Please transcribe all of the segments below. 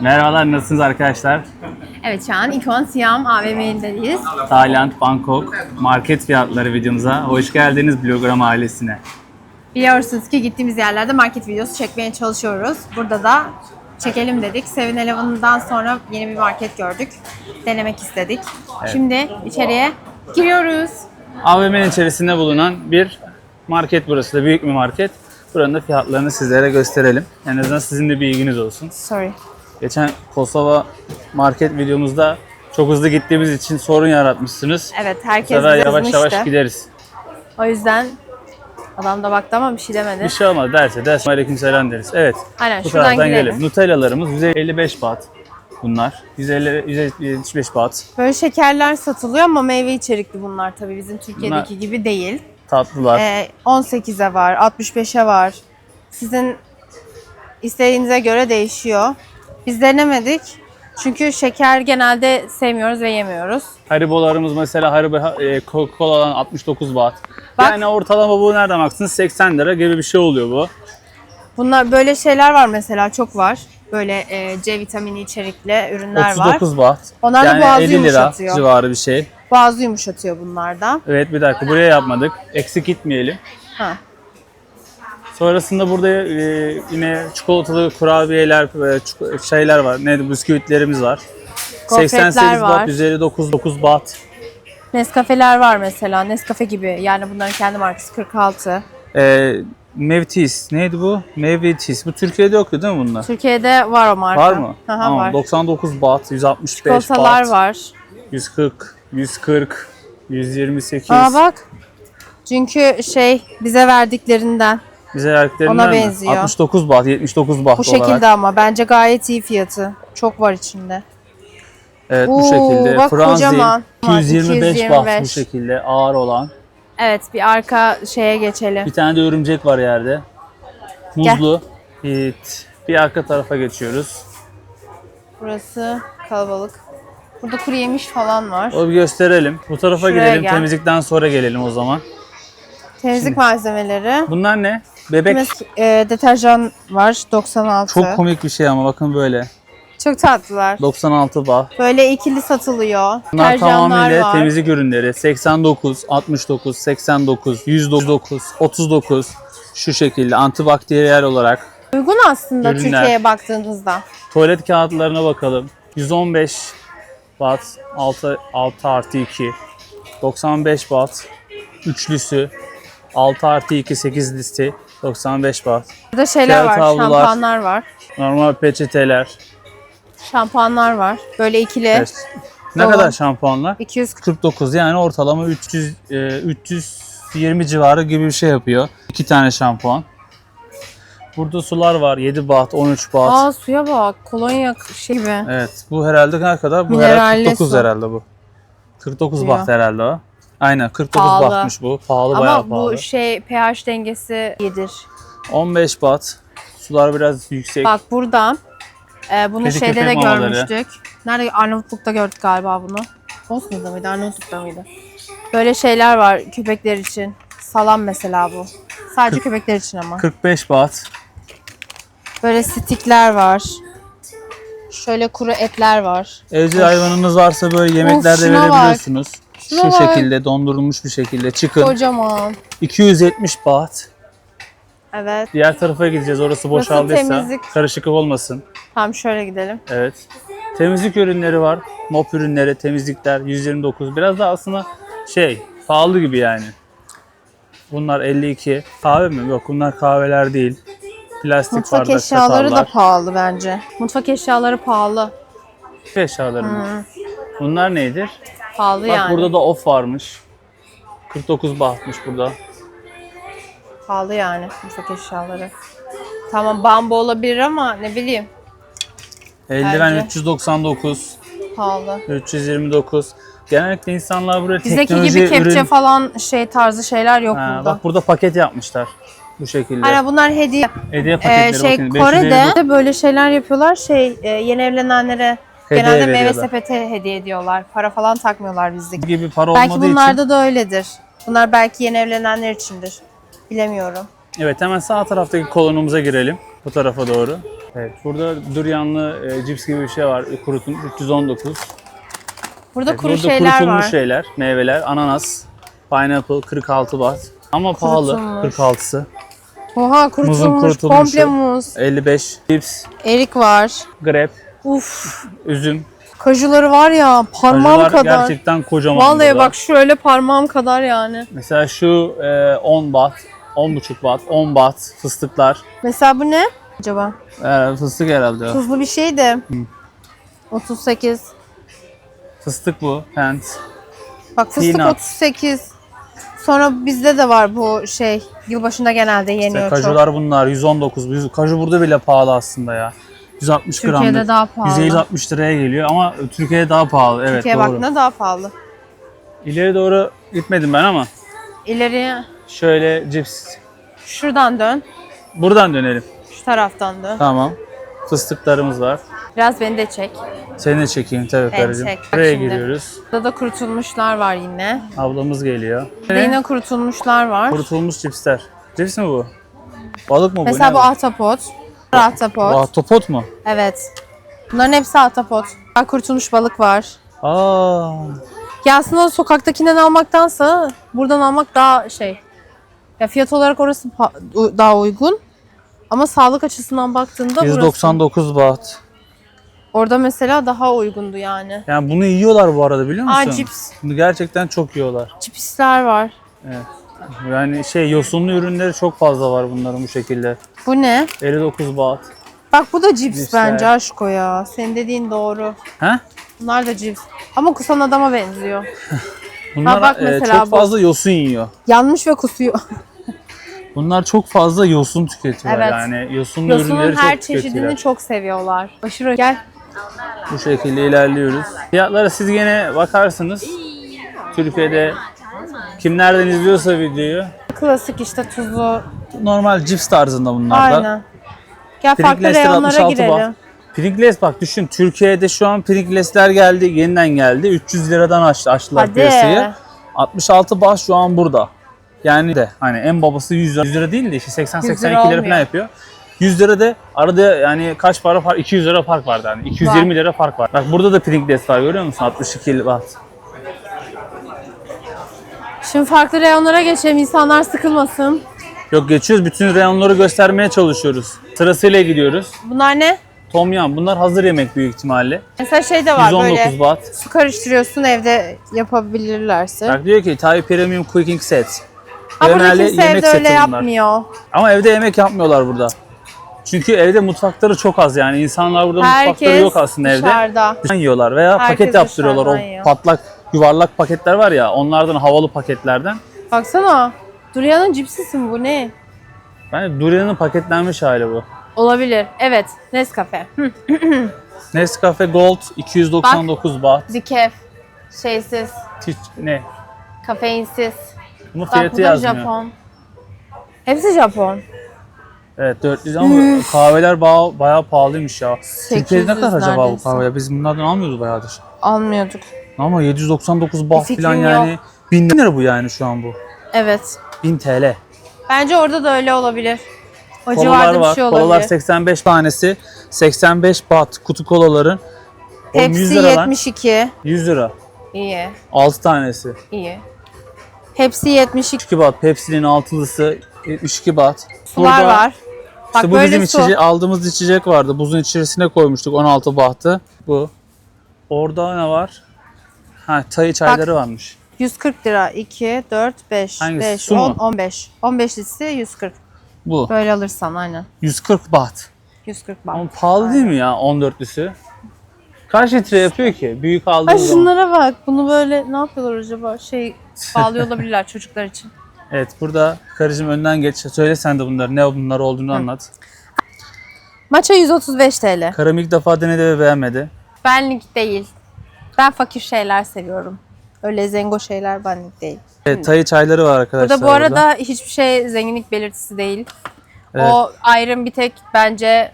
Merhabalar, nasılsınız arkadaşlar? Evet şu an İkon Siyam AVM'indeyiz. Tayland, Bangkok market fiyatları videomuza hoş geldiniz Blogram ailesine. Biliyorsunuz ki gittiğimiz yerlerde market videosu çekmeye çalışıyoruz. Burada da çekelim dedik. Seven Eleven'dan sonra yeni bir market gördük. Denemek istedik. Şimdi içeriye giriyoruz. AVM'nin içerisinde bulunan bir market burası da büyük bir market. Buranın da fiyatlarını sizlere gösterelim. En azından sizin de bir ilginiz olsun. Sorry. Geçen Kosova market videomuzda çok hızlı gittiğimiz için sorun yaratmışsınız. Evet Bu herkes sefer bize yavaş yavaş gideriz. O yüzden adam da baktı ama bir şey demedi. Bir şey olmaz derse derse aleyküm selam deriz. Evet. Aynen Bu şuradan taraftan girelim. gelelim. Nutellalarımız 155 baht bunlar. 150 175 baht. Böyle şekerler satılıyor ama meyve içerikli bunlar tabii bizim Türkiye'deki gibi değil. Tatlılar. Ee, 18'e var, 65'e var. Sizin istediğinize göre değişiyor. Biz denemedik. Çünkü şeker genelde sevmiyoruz ve yemiyoruz. Haribolarımız mesela Haribo e, Coca-Cola'dan 69 baht. Bak. Yani ortalama bu nereden baksın 80 lira gibi bir şey oluyor bu. Bunlar böyle şeyler var mesela çok var. Böyle e, C vitamini içerikli ürünler var. 39 baht. Onlar da yani boğazı 50 lira yumuşatıyor. civarı bir şey. Boğazı yumuşatıyor bunlarda. Evet bir dakika buraya yapmadık. Eksik gitmeyelim. Ha. Sonrasında burada e, yine çikolatalı kurabiyeler, e, çiko- şeyler var. Neydi? Bisküvitlerimiz var. Gofretler 88 var. baht, 159 9 baht. Nescafeler var mesela. Nescafe gibi. Yani bunların kendi markası 46. E, Mevtis. Neydi bu? Mevtis. Bu Türkiye'de yoktu değil mi bunlar? Türkiye'de var o marka. Var mı? Aha, Tamam, var. 99 baht, 165 Çikolatalar baht, var. 140, 140, 128. Aa bak. Çünkü şey bize verdiklerinden. Bize verdiklerinden Ona mi? benziyor. 69 baht, 79 baht Bu olarak. şekilde ama bence gayet iyi fiyatı. Çok var içinde. Evet bu Oo, şekilde. bak Franzin kocaman. 225 baht bu 225. şekilde ağır olan. Evet bir arka şeye geçelim. Bir tane de örümcek var yerde. Muzlu. Evet. Bir arka tarafa geçiyoruz. Burası kalabalık. Burada kuru yemiş falan var. O bir gösterelim. Bu tarafa Şuraya gidelim. gel. Temizlikten sonra gelelim o zaman. Temizlik malzemeleri. Bunlar ne? Bebek. Mes- e, deterjan var 96. Çok komik bir şey ama bakın böyle. Çok tatlılar. 96 baht. Böyle ikili satılıyor. Bunlar Deterjanlar tamamıyla var. temizlik ürünleri. 89, 69, 89, 109, 39 şu şekilde antibakteriyel olarak. Uygun aslında Ürünler. Türkiye'ye baktığınızda. Tuvalet kağıtlarına bakalım. 115 baht 6, 6 artı 2. 95 baht üçlüsü. 6 artı 2 8 listi. 95 baht. Burada şeyler Kağıt var, havlular. şampuanlar var. Normal peçeteler. Şampuanlar var. Böyle ikili. Evet. Ne Dolu. kadar şampuanlar? 200 49 yani ortalama 300 e, 320 civarı gibi bir şey yapıyor. İki tane şampuan. Burada sular var. 7 baht, 13 baht. Aa suya bak. Kolonya şey gibi. Evet. Bu herhalde ne kadar? Bu herhalde Mineralli 49 su. herhalde bu. 49 Diyor. baht herhalde o. Aynen 49 Pahalı. bahtmış bu. Pahalı bayağı Ama pahalı. bu şey pH dengesi iyidir. 15 baht. Sular biraz yüksek. Bak burada e, bunu Kedi şeyde de mamaları. görmüştük. Nerede? Arnavutluk'ta gördük galiba bunu. Bosna'da mıydı? Arnavutluk'ta mıydı? Böyle şeyler var köpekler için. Salam mesela bu. Sadece köpekler için ama. 45 baht. Böyle stikler var. Şöyle kuru etler var. Evcil hayvanınız varsa böyle yemeklerde şuna bak. Şuna Şu bak. şekilde dondurulmuş bir şekilde. Çıkın. Kocaman. 270 baht. Evet. Diğer tarafa gideceğiz. Orası boşaldıysa. temizlik. Karışık olmasın. Tamam şöyle gidelim. Evet. Temizlik ürünleri var. Mop ürünleri, temizlikler 129. Biraz da aslında şey pahalı gibi yani. Bunlar 52. Kahve mi? Yok bunlar kahveler değil. Plastik Mutfak bardak, eşyaları da çatallar. pahalı bence. Mutfak eşyaları pahalı. Mutfak eşyaları mı? Bunlar neydir? Pahalı Bak yani. burada da off varmış. 49 bahtmış burada. Pahalı yani mutfak eşyaları. Tamam bambu olabilir ama ne bileyim Eldiven Bence. 399, pahalı. 329. Genellikle insanlar buraya Bizdeki teknoloji gibi kepçe ürün... falan şey tarzı şeyler yok Ha, burada. bak burada paket yapmışlar. Bu şekilde. Hani bunlar hediye. Hediye Ee, paketleri şey bakın. Kore'de 559 de böyle şeyler yapıyorlar. Şey e, yeni evlenenlere Hediye genelde meyve veriyorlar. sepeti hediye ediyorlar. Para falan takmıyorlar bizdeki. gibi para Belki olmadığı için. bunlarda da öyledir. Bunlar belki yeni evlenenler içindir. Bilemiyorum. Evet hemen sağ taraftaki kolonumuza girelim. Bu tarafa doğru. Evet, burada duryanlı e, cips gibi bir şey var. E, Kurutun 319. Burada Evet, kuru burada şeyler kurutulmuş var. şeyler, meyveler, ananas, pineapple 46 baht. Ama pahalı Kurutulmuş. 46'sı. Oha kurutulmuş, kurutulmuşu. komple muz. 55 cips, Erik var. grape, Uf. üzüm. Kajuları var ya parmağım Acılar kadar. gerçekten kocaman. Vallahi burada. bak şöyle parmağım kadar yani. Mesela şu e, 10 baht, 10,5 baht, 10 baht fıstıklar. Mesela bu ne? Acaba? E, fıstık herhalde. Tuzlu bir şey de. 38. Fıstık bu, pant. Bak fıstık Peanut. 38. Sonra bizde de var bu şey. Yılbaşında genelde İşte yeniyor çok. kajular bunlar 119. Yüz- Kaju burada bile pahalı aslında ya. 160 Türkiye'de gramlık. daha pahalı. 150-60 liraya geliyor ama Türkiye'de daha pahalı. Evet Türkiye doğru. baktığında daha pahalı. İleri doğru gitmedim ben ama İleriye şöyle cips. şuradan dön. Buradan dönelim. Şu taraftan dön. Tamam. Fıstıklarımız var. Biraz beni de çek. Seni de çekeyim tabii Ben karıcığım. çek. Buraya şimdi. giriyoruz. Burada da kurutulmuşlar var yine. Ablamız geliyor. Burada yine kurutulmuşlar var. Kurutulmuş cipsler. Cips mi bu? Balık mı bu? Mesela bu ahtapot. Ahtapot. Ahtapot mu? Evet. Bunların hepsi ahtapot. Bak kurutulmuş balık var. Aa, Ya aslında sokaktakinden almaktansa buradan almak daha şey. Ya fiyat olarak orası daha uygun. Ama sağlık açısından baktığında burası. 199 baht. Orada mesela daha uygundu yani. Yani bunu yiyorlar bu arada biliyor musun? Aa cips. Bunu gerçekten çok yiyorlar. Cipsler var. Evet. Yani şey yosunlu ürünleri çok fazla var bunların bu şekilde. Bu ne? 59 baht. Bak bu da cips Cipsler. bence aşko ya. Senin dediğin doğru. He? Bunlar da cips. Ama kusan adama benziyor. Bunlar bak e, mesela çok bu. fazla yosun yiyor. Yanmış ve kusuyor. Bunlar çok fazla yosun tüketiyorlar Evet. yani. Yosunlu Yosunun ürünleri her çok tüketiyorlar. çeşidini çok seviyorlar. Aşırı gel. Bu şekilde ilerliyoruz. Fiyatlara siz gene bakarsınız. Türkiye'de kim nereden izliyorsa videoyu Klasik işte tuzlu. normal cips tarzında bunlar da. Aynen. Gel farklı Pringles reyonlara 66 girelim. baht. Pringles bak düşün Türkiye'de şu an Pringles'ler geldi yeniden geldi 300 liradan açtı açtılar Hadi. piyasayı. 66 baht şu an burada. Yani de hani en babası 100 lira, 100 lira değil de işte 80 100 lira 82 lira falan olmuyor. yapıyor. 100 lira da arada yani kaç para fark 200 lira fark vardı hani 220 lira fark var. Bak burada da Pringles var görüyor musun 62 baht. Şimdi farklı reyonlara geçelim. insanlar sıkılmasın. Yok geçiyoruz bütün reyonları göstermeye çalışıyoruz. Sırasıyla gidiyoruz. Bunlar ne? Tom yum bunlar hazır yemek büyük ihtimalle. Mesela şey de var 119 böyle. baht. Su karıştırıyorsun evde yapabilirlerse. Bak diyor ki Thai Premium Cooking Set. Ha burada Genelde kimse evde öyle bunlar. yapmıyor. Ama evde yemek yapmıyorlar burada. Çünkü evde mutfakları çok az yani. insanlar burada mutfakları Herkes yok aslında evde. dışarıda. Dışarıdan yiyorlar veya Herkes paket yaptırıyorlar. O dışarıdan yiyor. patlak yuvarlak paketler var ya onlardan havalı paketlerden. Baksana. Durian'ın cipsisi mi bu ne? Bence durianın paketlenmiş hali bu. Olabilir. Evet. Nescafe. Nescafe Gold 299 baht. Decaf. Şeysiz. Hiç, ne? Kafeinsiz. Bunun Bak fiyatı bu da yazmıyor. Japon. Hepsi Japon. Evet 400 ama kahveler bayağı, bayağı pahalıymış ya. Türkiye'de ne 800 kadar acaba bu neredeyse. kahve? Biz bunlardan almıyoruz bayağıdır. Almıyorduk. Ama 799 baht fikrim falan yok. yani. 1000 lira bu yani şu an bu. Evet. 1000 TL. Bence orada da öyle olabilir. O Kolalar civarda bir var. şey olabilir. Kolalar 85 tanesi. 85 baht kutu kolaların. Oğlum Hepsi 100 lira lan. 72. 100 lira. İyi. 6 tanesi. iyi. Hepsi 72. 72 baht. Pepsi'nin altılısı 72 baht. Sular Burada var. Bak İşte bu böyle bizim su. içece- aldığımız içecek vardı. Buzun içerisine koymuştuk 16 bahtı. Bu. Orada ne var? Ha, çay çayları varmış. 140 lira. 2, 4, 5, Hangisi? 5, Su mu? 10, 15. 15 lisi 140. Bu. Böyle alırsan aynen. 140 baht. 140 bak. Ama pahalı değil mi ya 14'lüsü? Kaç litre yapıyor ki? Büyük Ay aldığımız zaman. şunlara bak. Bunu böyle ne yapıyorlar acaba? Şey bağlıyor olabilirler çocuklar için. Evet burada karıcığım önden geç. Söyle sen de bunları. Ne bunlar olduğunu anlat. Maça 135 TL. Karım ilk defa denedi ve beğenmedi. Benlik değil. Ben fakir şeyler seviyorum. Öyle zengo şeyler benlik değil. Evet tayı çayları var arkadaşlar. Burada bu arada hiçbir şey zenginlik belirtisi değil. Evet. O ayrım bir tek bence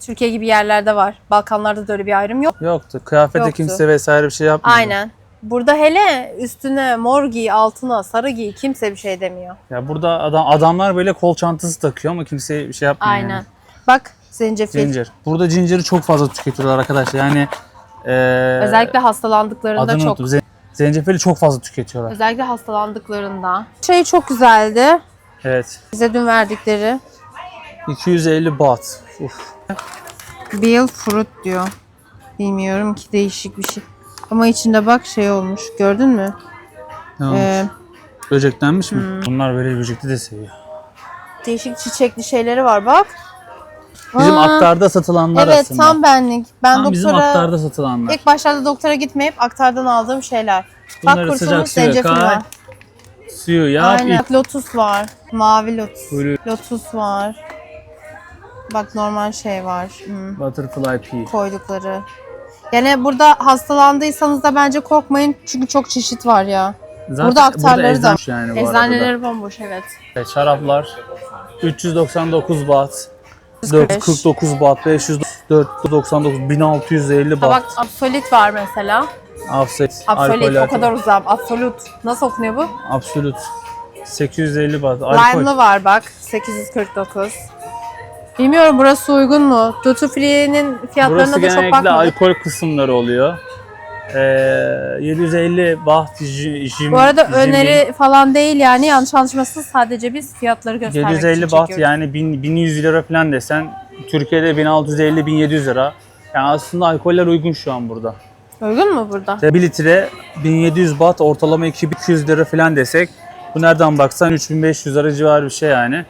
Türkiye gibi yerlerde var. Balkanlarda da öyle bir ayrım yok. Yoktu. Kıyafete Yoktu. kimse vesaire bir şey yapmıyor. Aynen. Burada hele üstüne mor giy, altına sarı giy kimse bir şey demiyor. Ya burada adam adamlar böyle kol çantası takıyor ama kimse bir şey yapmıyor. Aynen. yani. Bak Zencefil. Zincir. Burada zinciri çok fazla tüketiyorlar arkadaşlar. Yani eee Özellikle hastalandıklarında adını çok. unuttum. Zen- Zencefili çok fazla tüketiyorlar. Özellikle hastalandıklarında. Şey çok güzeldi. Evet. Bize dün verdikleri. 250 baht. Uf. Bill fruit diyor. Bilmiyorum ki değişik bir şey. Ama içinde bak şey olmuş. Gördün mü? Ne olmuş? Ee, Böceklenmiş mi? Hmm. Bunlar böyle böcekli de seviyor. değişik çiçekli şeyleri var bak. Bizim Aa, aktarda satılanlar Evet aslında. tam benlik. Ben Tam bizim doktora aktarda satılanlar. ilk başlarda doktora gitmeyip aktardan aldığım şeyler. Bunları bak sıcak suya zencefil kay. var. Suyu yap. Aynen. iç. Bak, lotus var. Mavi lotus. Buyurun. Lotus var. Bak normal şey var. Hmm, Butterfly pea. koydukları. Yani burada hastalandıysanız da bence korkmayın çünkü çok çeşit var ya. Zaten Burada aktarları da. Yani bu arada da. Eczaneleri bomboş evet. Evet, şaraplar 399 baht. 145. 449 baht, 599, 1650 Ha bak baht. absolut var mesela. Absolut alkol o kadar uzam. Absolut. Nasıl okunuyor bu? Absolut. 850 baht. Alkol. Lime'lı var bak 849. Bilmiyorum burası uygun mu? Duty Free'nin fiyatlarına Burası da çok genellikle bakmadık. alkol kısımları oluyor. Ee, 750 baht ji- jim, Bu arada jimmy. öneri falan değil yani yanlış anlaşmasın sadece biz fiyatları göstermek 750 için baht çekiyoruz. yani 1000, 1100 lira falan desen Türkiye'de 1650-1700 lira. Yani aslında alkoller uygun şu an burada. Uygun mu burada? İşte 1 litre 1700 baht ortalama 2200 lira falan desek bu nereden baksan 3500 lira civarı bir şey yani.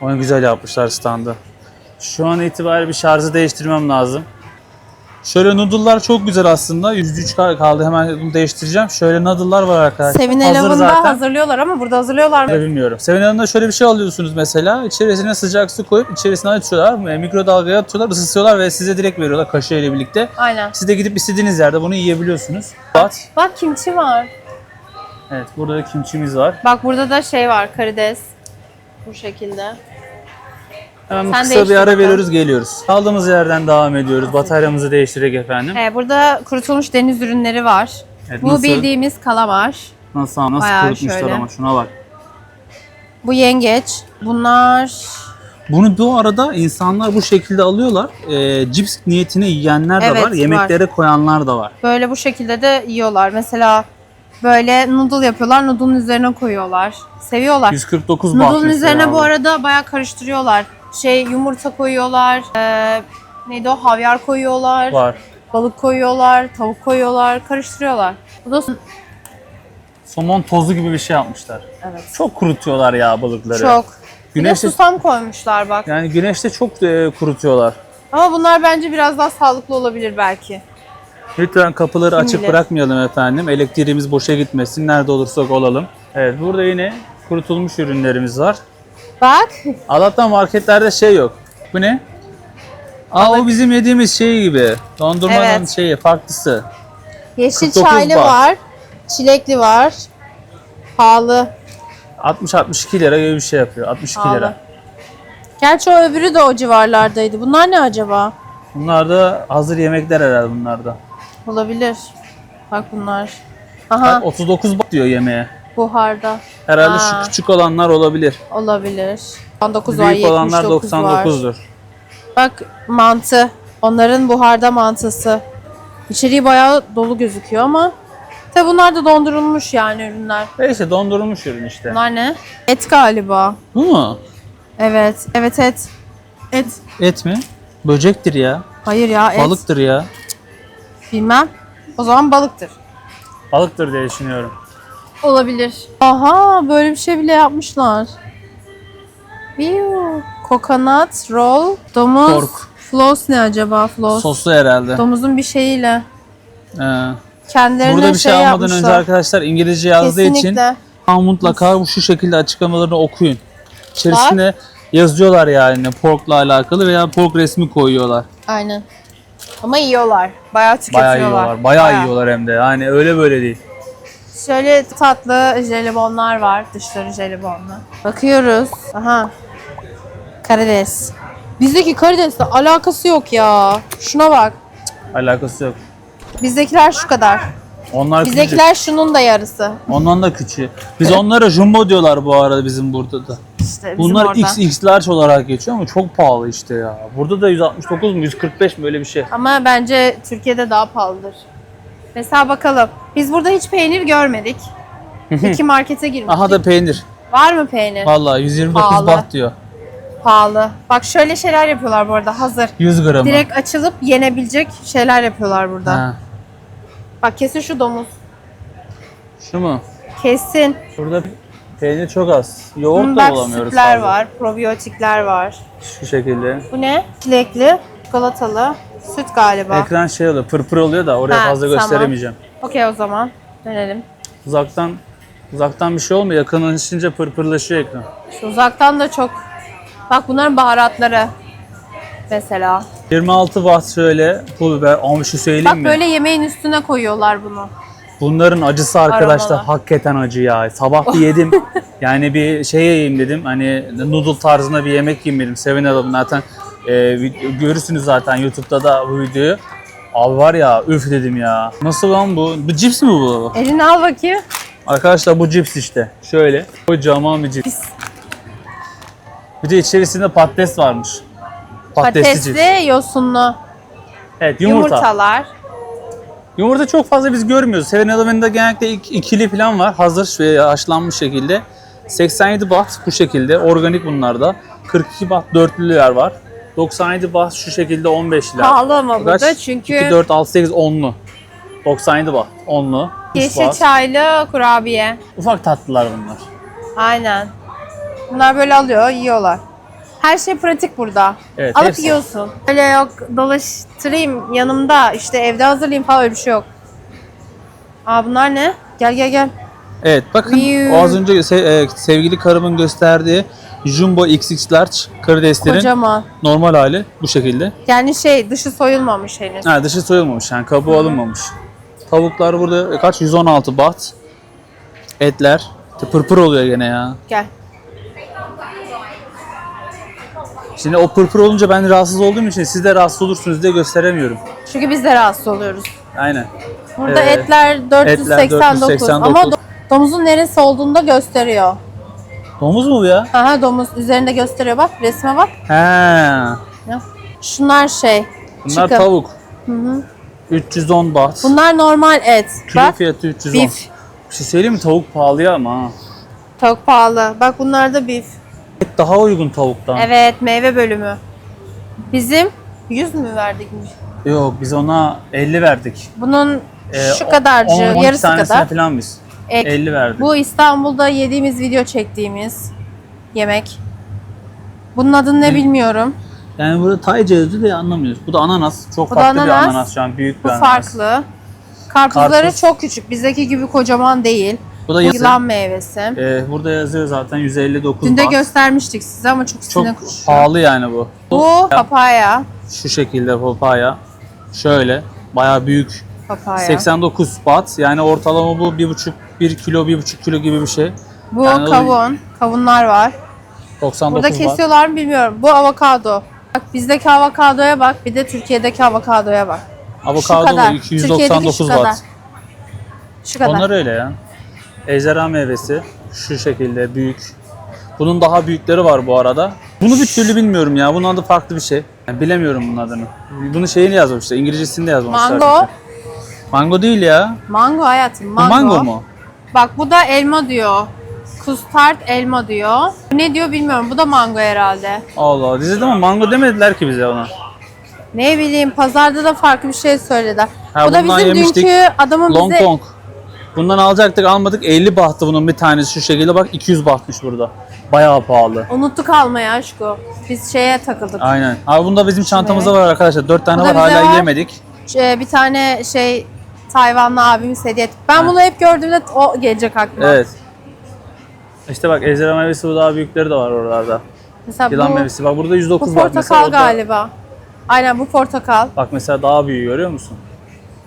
Onu güzel yapmışlar standı. Şu an itibariyle bir şarjı değiştirmem lazım. Şöyle noodle'lar çok güzel aslında. 103 kaldı hemen bunu değiştireceğim. Şöyle noodle'lar var arkadaşlar. Hazır Eleven'da hazırlıyorlar ama burada hazırlıyorlar mı? Bilmiyorum. Seven Hanım'da şöyle bir şey alıyorsunuz mesela. İçerisine sıcak su koyup içerisine açıyorlar. e, Mikrodalgaya atıyorlar, ısıtıyorlar ve size direkt veriyorlar kaşığı ile birlikte. Aynen. Siz de gidip istediğiniz yerde bunu yiyebiliyorsunuz. Bat. Bak kimçi var. Evet burada da kimçimiz var. Bak burada da şey var karides. Bu şekilde. Hemen Sen kısa değiştir bir ara bakalım. veriyoruz geliyoruz. Kaldığımız yerden devam ediyoruz. Bataryamızı değiştirerek efendim. Ee, burada kurutulmuş deniz ürünleri var. Evet, Bu nasıl, bildiğimiz kalamar. nasıl, nasıl Bayağı kurutmuşlar şöyle. ama şuna bak. Bu yengeç. Bunlar Bunu bu arada insanlar bu şekilde alıyorlar. Ee, cips niyetine yiyenler de Evet, var. Yemeklere koyanlar da var. böyle bu şekilde de yiyorlar. Mesela böyle noodle yapıyorlar. Noodle'ın üzerine koyuyorlar. Seviyorlar. 149 baht Noodle'ın mesela üzerine bu arada bayağı karıştırıyorlar. Şey yumurta koyuyorlar. Ee, neydi o? Havyar koyuyorlar. var. Balık koyuyorlar. Tavuk koyuyorlar. Karıştırıyorlar. Bu da Somon tozu gibi bir şey yapmışlar. evet. Çok kurutuyorlar ya balıkları. Çok. Bir de Güneşte, susam koymuşlar bak. yani güneşte çok e, kurutuyorlar. Ama bunlar bence biraz daha sağlıklı olabilir belki. Lütfen kapıları açık bilir? bırakmayalım efendim. Elektriğimiz boşa gitmesin. Nerede olursak olalım. Evet burada yine kurutulmuş ürünlerimiz var. Bak. Allah'tan marketlerde şey yok. Bu ne? Aa o bizim yediğimiz şey gibi. Dondurmanın Evet. şeyi farklısı. Yeşil 49 çaylı baht. var. Çilekli var. Pahalı. 60-62 lira gibi bir şey yapıyor. 62 Pahalı. lira. Gerçi o öbürü de o civarlardaydı. Bunlar ne acaba? Bunlar da hazır yemekler herhalde bunlarda. Olabilir. Bak bunlar. Aha 39 baht diyor yemeğe. Buharda. Herhalde Aa. şu küçük olanlar olabilir. Olabilir. 99 var, Büyük olanlar 79 var. 99'dur. Bak mantı. Onların buharda mantısı. İçeriği bayağı dolu gözüküyor ama Tabi bunlar da dondurulmuş yani ürünler. Neyse dondurulmuş ürün işte. Bunlar ne? Et galiba. Bu mu? Evet. Evet et. Et. Et mi? Böcektir ya. Hayır ya et. Balıktır ya. Bilmem. O zaman balıktır. Balıktır diye düşünüyorum. Olabilir. Aha böyle bir şey bile yapmışlar. Biu. Coconut roll. Domuz. Pork. Floss ne acaba? Floss. Soslu herhalde. Domuzun bir şeyiyle. Ee, Kendilerine burada bir şey, almadan yapmışlar. önce arkadaşlar İngilizce yazdığı için Kesinlikle. ama mutlaka bu şu şekilde açıklamalarını okuyun. İçerisine yazıyorlar yani porkla alakalı veya pork resmi koyuyorlar. Aynen. Ama yiyorlar. Bayağı tüketiyorlar. Bayağı yiyorlar. Bayağı, yiyorlar hem de. Yani öyle böyle değil. Şöyle tatlı jelibonlar var. Dışları jelibonlu. Bakıyoruz. Aha. Karides. Bizdeki karidesle alakası yok ya. Şuna bak. Alakası yok. Bizdekiler şu kadar. Onlar küçük. Bizdekiler şunun da yarısı. Ondan da küçüğü. Biz onlara jumbo diyorlar bu arada bizim burada da. işte bizim Bunlar orada. XX large olarak geçiyor ama çok pahalı işte ya. Burada da 169 mu 145 mi öyle bir şey. Ama bence Türkiye'de daha pahalıdır. Mesela bakalım. Biz burada hiç peynir görmedik. İki markete girmiştik. Aha da peynir. Var mı peynir? Vallahi 129 Pahalı. baht diyor. Pahalı. Bak şöyle şeyler yapıyorlar bu arada hazır. 100 gramı. Direkt açılıp yenebilecek şeyler yapıyorlar burada. Ha. Bak kesin şu domuz. Şu mu? Kesin. Burada peynir çok az. Yoğurt Hı, da bak bulamıyoruz sütler fazla. var, probiyotikler var. Şu şekilde. Bu ne? Çilekli, çikolatalı, süt galiba. Ekran şey oluyor, pırpır oluyor da oraya Ha, fazla tamam. gösteremeyeceğim. Okey o zaman. Denelim. Uzaktan uzaktan bir şey olmuyor. Yakınlaşınca pırpırlaşıyor ekran. Şu uzaktan da çok... Bak bunların baharatları. Mesela. 26 watt şöyle pul biber. Ama bir şey söyleyeyim Bak mi? böyle yemeğin üstüne koyuyorlar bunu. Bunların acısı arkadaşlar Aromalı. hakikaten acı ya. Sabah bir yedim. yani bir şey yiyeyim dedim. Hani noodle tarzında bir yemek yiyeyim dedim. Seven Adam'ın zaten e, görürsünüz zaten YouTube'da da bu videoyu. Abi var ya üf dedim ya. Nasıl lan bu? Bu cips mi bu? Elini al bakayım. Arkadaşlar bu cips işte. Şöyle. Kocaman bir cips. Pis. Bir de içerisinde patates varmış. Patatesli cips. Patatesli, yosunlu. Evet yumurta. Yumurtalar. Yumurta çok fazla biz görmüyoruz. Seven Eleven'da genellikle ik- ikili falan var. Hazır ve haşlanmış şekilde. 87 baht bu şekilde. Organik bunlarda. 42 baht dörtlüler var. 97 baht şu şekilde 15'ler. Pahalı ama Kaç? burada çünkü 2, 4, 6, 8, 10'lu. 97 baht. 10'lu. üç yeşil çaylı kurabiye. Ufak tatlılar bunlar. Aynen. Bunlar böyle alıyor, yiyorlar. Her şey pratik burada. Evet, Alıp hepsi. yiyorsun. Öyle yok dolaştırayım yanımda işte evde hazırlayayım falan öyle bir şey yok. Aa bunlar ne? Gel gel gel. Evet bakın Viu. o az önce se- e, sevgili karımın gösterdiği Jumbo XX Large karideslerin Kocaman. normal hali bu şekilde. Yani şey dışı soyulmamış henüz. Ha dışı soyulmamış yani kabuğu alınmamış. Tavuklar burada kaç? 116 baht. Etler. Pırpır oluyor gene ya. Gel. Şimdi o pırpır olunca ben rahatsız olduğum için siz de rahatsız olursunuz diye gösteremiyorum. Çünkü biz de rahatsız oluyoruz. Aynen. Burada Ee, etler 489, 489. ama do- domuzun neresi olduğunu da gösteriyor. Domuz mu bu ya? Aha domuz üzerinde gösteriyor bak resme bak. He. Ya. Şunlar şey. Bunlar chicken. tavuk. 310 baht. Bunlar normal et. Kilo bak fiyatı 310. beef. Bir şey söyleyeyim mi? Tavuk pahalı ya ama ha. Çok pahalı. Bak bunlar da beef. Et daha uygun tavuktan. Evet meyve bölümü. Bizim 100 mü verdik? Yok biz ona 50 verdik. Bunun Ee, şu kadarcı, 10, 12 yarısı tanesine kadar. falan biz. Ek. 50 verdik. Bu İstanbul'da yediğimiz video çektiğimiz yemek. Bunun adını ne bilmiyorum. Yani burada Tayca yazıyor da anlamıyoruz. Bu da ananas. Çok Bu farklı bir ananas. ananas şu an. Büyük bir Bu ananas. farklı. Karpuzları Karpuz. çok küçük. Bizdeki gibi kocaman değil. Bu da yazı. yılan meyvesi. Ee, burada yazıyor zaten 159 Dün de göstermiştik size ama çok Çok üstüne koşuyor. pahalı yani bu. Bu papaya. Şu şekilde papaya. Şöyle. Bayağı büyük. Papaya. 89 baht. Yani ortalama bu 1,5 1 kilo 1,5 kilo gibi bir şey. Bu Yani o- kavun. Kavunlar var. 99 Burada baht. kesiyorlar mı bilmiyorum. Bu avokado. Bak bizdeki avokadoya bak, bir de Türkiye'deki avokadoya bak. Şu Avokado kadar. bu Türkiye'deki 299 şu kadar. baht. Şu kadar. Onlar öyle ya. Ejderha meyvesi şu şekilde büyük. Bunun daha büyükleri var bu arada. Bunu bir türlü bilmiyorum ya. Bunun adı farklı bir şey. Yani bilemiyorum bunun adını. Bunun şeyini yazmışlar. İngilizcesini de yazmışlar. Mango. çünkü. Mango değil ya. Mango hayatım, Bu mango. mango mu? Bak bu da elma diyor. Kustart elma diyor. Bu ne diyor bilmiyorum. Bu da mango herhalde. Allah Allah. Dizide ama mango demediler ki bize ona. Ne bileyim pazarda da farklı bir şey söylediler. Ha, bu da bizim yemiştik. dünkü adamın Long bize Kong. Bundan alacaktık almadık 50 bahtı bunun bir tanesi şu şekilde bak 200 bahtmış burada. Bayağı pahalı. unuttuk almayı aşko. Biz şeye takıldık. Aynen. Abi bunda bizim çantamızda var arkadaşlar. 4 tane var hala var. yiyemedik. Ee, bir tane şey Tayvanlı abimiz hediye etti. Ben Ha. bunu hep gördüğümde o gelecek aklıma. Evet. İşte bak ejderha meyvesi bu daha büyükleri de var oralarda. Mesela Yılan bu, meyvesi. Bak burada 109 bu var. Mesela portakal orada- galiba. Aynen bu portakal. Bak mesela daha büyüğü görüyor musun?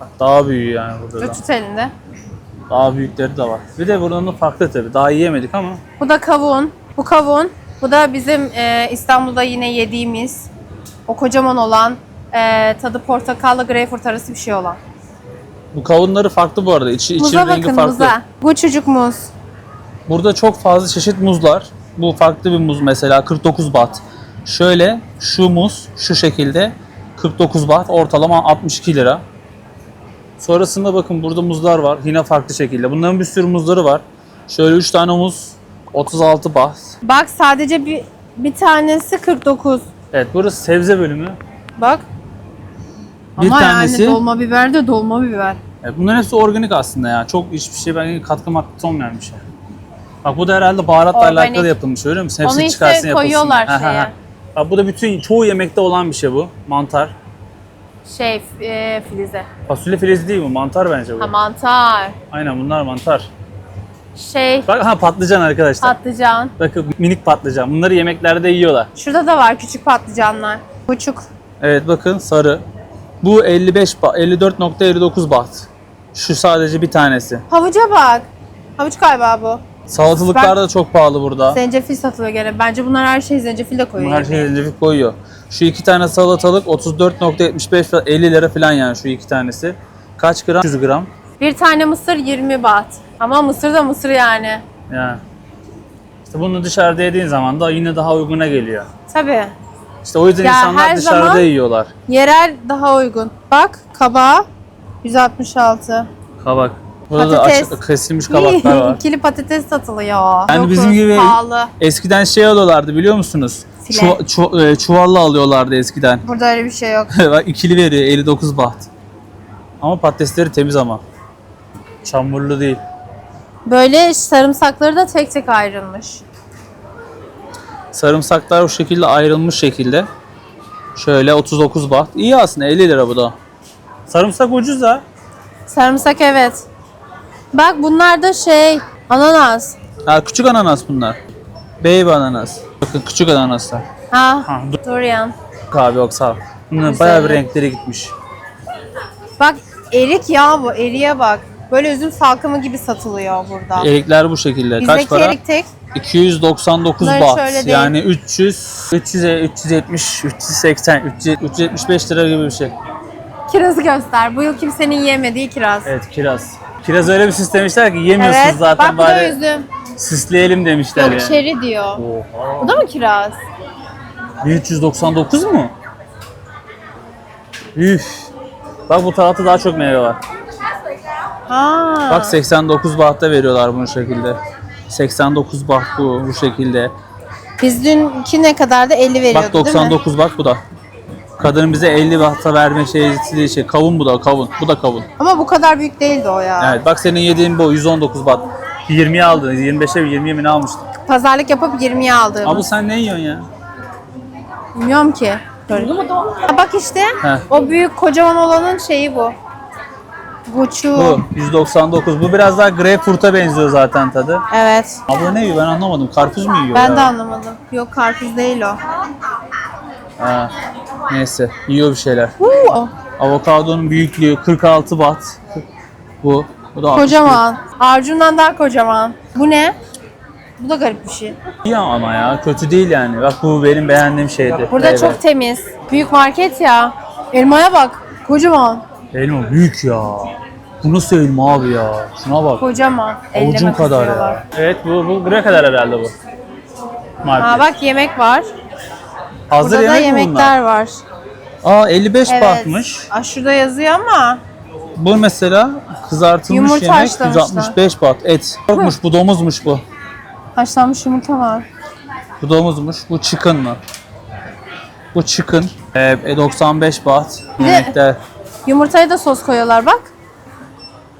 Bak daha büyüğü yani burada da. Tut elinde. Daha büyükleri de var. Bir de buranın farklı tabii. Daha yiyemedik ama. Bu da kavun. Bu kavun. Bu da bizim e, İstanbul'da yine yediğimiz o kocaman olan e, tadı portakalla greyfurt arası bir şey olan. Bu kavunları farklı bu arada. İçi, içi Muza rengi bakın farklı. muza. Bu çocuk muz. Burada çok fazla çeşit muzlar. Bu farklı bir muz mesela 49 baht. Şöyle şu muz şu şekilde 49 baht ortalama 62 lira. Sonrasında bakın burada muzlar var yine farklı şekilde. Bunların bir sürü muzları var. Şöyle 3 tane muz 36 baht. Bak sadece bir bir tanesi 49. Evet burası sebze bölümü. Bak. Bir Ama tanesi- yani dolma biber de dolma biber. Evet, bunların hepsi organik aslında ya. Çok hiçbir şey belki katkı maddesi olmayan bir şey. Bak bu da herhalde baharatla Organik. alakalı yapılmış öyle musun? Hepsini Onu işte çıkarsın yapılsın. koyuyorlar Ha, ha, ha. şeye. Bak bu da bütün çoğu yemekte olan bir şey bu. Mantar. Şey e, filize. Fasulye filezi değil bu. Mantar bence bu. Ha mantar. Aynen bunlar mantar. Şey Bak ha patlıcan arkadaşlar. patlıcan. Bakın minik patlıcan. Bunları yemeklerde yiyorlar. Şurada da var küçük patlıcanlar. Buçuk. Evet bakın sarı. Bu 55 ba- 54.59 baht. Şu sadece bir tanesi. Havuca bak. Havuç galiba bu. Salatalıklar da çok pahalı burada. Zencefil satılıyor gene. Bence bunlar her şey zencefil de koyuyor. Her şeyi zencefil koyuyor. Şu iki tane salatalık 34.75 ve 50 lira falan yani şu iki tanesi. Kaç gram? 100 gram. Bir tane mısır 20 baht. Ama mısır da mısır yani. Yani. İşte bunu dışarıda yediğin zaman da yine daha uyguna geliyor. Tabii. İşte o yüzden Ya insanlar her dışarıda zaman- yiyorlar. Yerel daha uygun. Bak kabağı 166. Kabak. Burada da Patates. açık, kesilmiş kabaklar var. İkili patates satılıyor. Yani Dokuz, bizim gibi Pahalı. eskiden şey alıyorlardı biliyor musunuz? File. Çuva- çu- e, çuvalla alıyorlardı eskiden. Burada öyle bir şey yok. Bak ikili veriyor 59 baht. Ama patatesleri temiz ama. Çamurlu değil. Böyle sarımsakları da tek tek ayrılmış. Sarımsaklar bu şekilde ayrılmış şekilde. Şöyle 39 baht. İyi aslında 50 lira bu da. Sarımsak ucuz da. Sarımsak evet. Bak bunlar da şey ananas. Ha, küçük ananas bunlar. Baby ananas. Bakın küçük ananaslar. Ha, Ha, dur. durian. Kahve yok sağ ol. Bunların bayağı bir renkleri gitmiş. Bak erik ya bu. Eriye bak. Böyle üzüm salkımı gibi satılıyor burada. Erikler bu şekilde. Kaç Bizdeki para? erik tek 299 Bunlar baht. değil. Yani 300, 300, 370, 380, 300, 375 lira gibi bir şey. kirazı göster. Bu yıl kimsenin yiyemediği kiraz. Evet kiraz. Kiraz öyle bir süslemişler ki yemiyorsunuz Evet. zaten Bak bu da bari üzüm. süsleyelim demişler Yok yani. çeri diyor. Oha. Bu da mı kiraz? 1399 mu? Üf. Bak bu tarafta daha çok meyve var. Ha. Bak 89 bahta veriyorlar bunu şekilde. 89 baht bu bu şekilde. Biz dünkü ne kadar da 50 veriyordu Bak değil mi? 99 bak bu da. Kadının bize 50 bahta verme şeyi şey kavun bu da kavun. Bu da kavun. Ama bu kadar büyük değildi o ya. Evet bak senin yediğin bu 119 baht. 20'ye aldın. 25'e 20'ye mi ne almıştın? Pazarlık yapıp 20'ye aldığımız. Abi sen ne yiyorsun ya? Bilmiyorum ki. Böyle. Ha, bak işte Heh. o büyük kocaman olanın şeyi bu. Buçu. Bu 199. Bu biraz daha greyfurt'a benziyor zaten tadı. Evet. Abla ne yiyor ben anlamadım. Karpuz mu yiyor Ben ya? de anlamadım. Yok karpuz değil o. Ha, neyse yiyor bir şeyler. Huu, Avokadonun büyüklüğü 46 baht. Bu. Bu da 60 kocaman. Harcundan daha kocaman. Bu ne? Bu da garip bir şey. İyi ama ya kötü değil yani. Bak bu benim beğendiğim şeydi. Burada Evet. çok temiz. Büyük market ya. Elmaya bak. Kocaman. Elma büyük ya. Bu nasıl elma abi ya? Şuna bak. Kocaman. Avucum Elleme kadar kızıyorlar. ya. Evet bu, bu buraya kadar herhalde bu. Market. Aa bak yemek var. Hazır Burada da yemek mi bunlar? yemekler var. Aa 55 Evet. bahtmış. Aa, şurada yazıyor ama Bu mesela kızartılmış Yumurta yemek haşlamışlar. 165 baht. Et. Yokmuş bu domuzmuş bu. haşlanmış yumurta var. Bu domuzmuş. Bu chicken mı? Bu chicken. Ee, e, 95 baht. Bir de- Yemekler. Yumurtaya da sos koyuyorlar bak.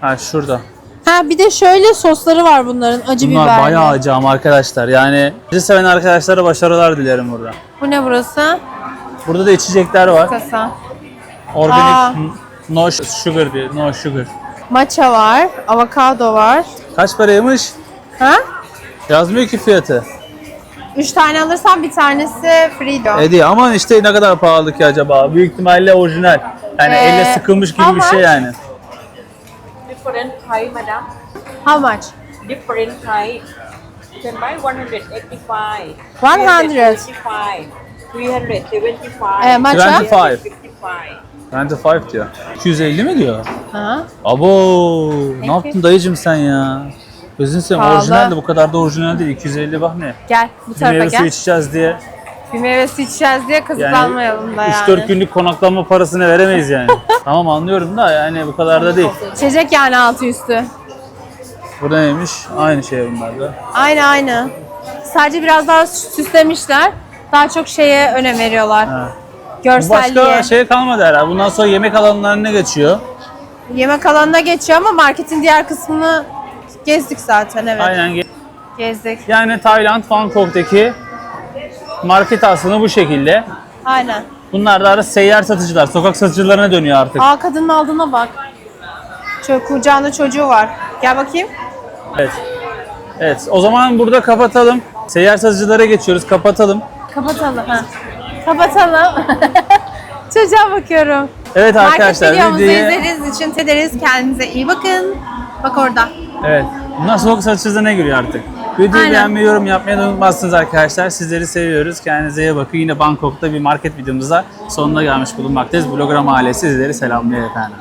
Ha şurada. Ha bir de şöyle sosları var bunların acı Bunlar biberli. bayağı acı ama arkadaşlar. Yani acı seven arkadaşlara başarılar dilerim burada. Bu ne burası? Burada da içecekler var. Kasa. Aa. Organik n- no sugar diyor. No sugar. Matcha var, avokado var. Kaç paraymış? Ha? Yazmıyor ki fiyatı. Üç tane alırsan bir tanesi free diyor. Hediye ama işte ne kadar pahalı ki acaba? Büyük ihtimalle orijinal. Yani Ee, elle sıkılmış gibi bir ama- şey yani. Different price, madam. How much? Different price. You can buy 185. 100. 375. 375. Ee, matcha? 25. 55. 25 diyor. 250 mi diyor? Ha? Abo ne yaptın dayıcım sen ya? Gözünü seveyim Pahalı. orijinal de bu kadar da orijinal değil. 250 bak ne. Gel bu tarafa meyve suyu gel. içeceğiz diye Bir meyve suyu içeceğiz diye yani kazıklanmayalım da yani. 3-4 günlük konaklama parasını veremeyiz yani. tamam anlıyorum da yani bu kadar da değil. İçecek yani altı üstü. Burada neymiş? Aynı şey bunlar da. Aynı aynı. Sadece biraz daha süslemişler. Daha çok şeye önem veriyorlar. Bu Görselliğe. Başka şey kalmadı herhalde. Bundan sonra yemek alanlarına geçiyor. Yemek alanına geçiyor ama marketin diğer kısmını gezdik zaten evet. Aynen. ge- Gezdik. Yani Tayland, Bangkok'taki market aslında bu şekilde. Aynen. Bunlar da ara seyyar satıcılar, sokak satıcılarına dönüyor artık. Aa kadının aldığına bak. Çocuk kucağında çocuğu var. Gel bakayım. Evet. Evet, o zaman burada kapatalım. Seyyar satıcılara geçiyoruz, kapatalım. Kapatalım. Ha. Kapatalım. Çocuğa bakıyorum. Evet Market arkadaşlar, videomuzu videoyu... izlediğiniz için ederiz. Kendinize iyi bakın. Bak orada. Evet, bunlar sokak satıcılarına giriyor artık. Videoyu Aynen. beğenmeyi, yorum yapmayı da unutmazsınız arkadaşlar. Sizleri seviyoruz. Kendinize iyi bakın. Yine Bangkok'ta bir market videomuza sonuna gelmiş bulunmaktayız. Blogram ailesi sizleri selamlıyor efendim.